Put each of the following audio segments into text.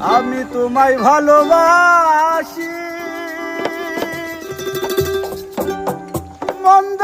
আমি তোমায় ভালোবাসি। মন্দ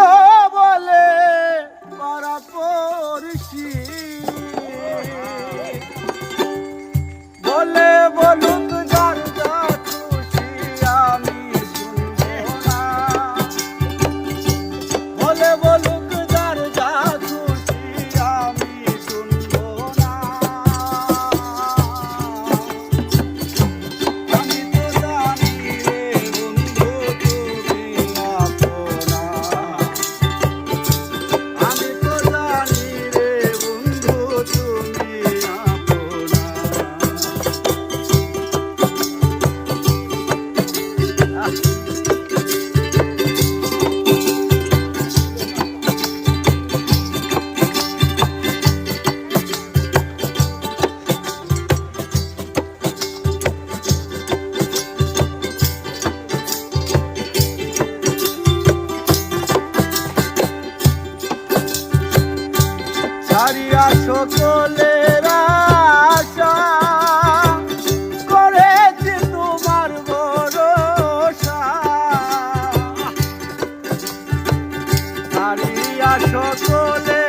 হারিয়া সকলের আশা। করেছি তোমার ভরসা। হারিয়া সকলে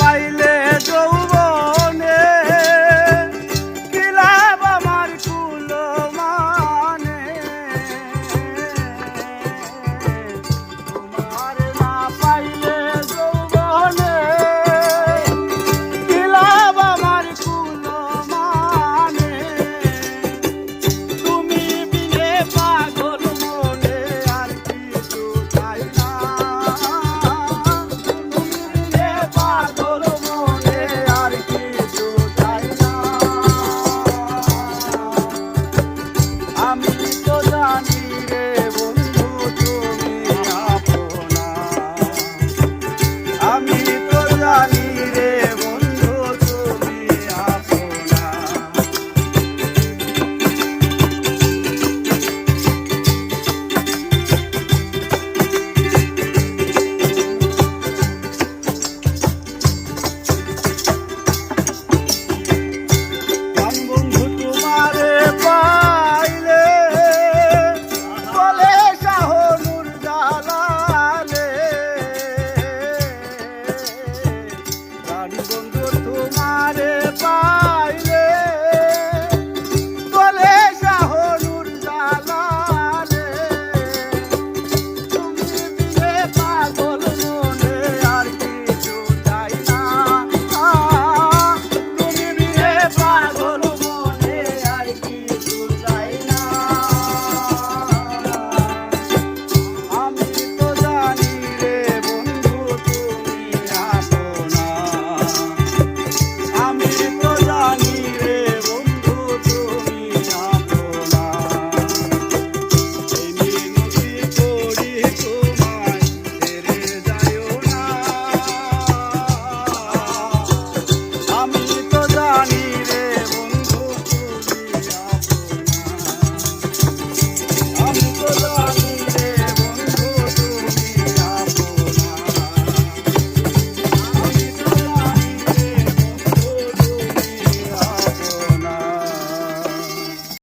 পাইল body bone.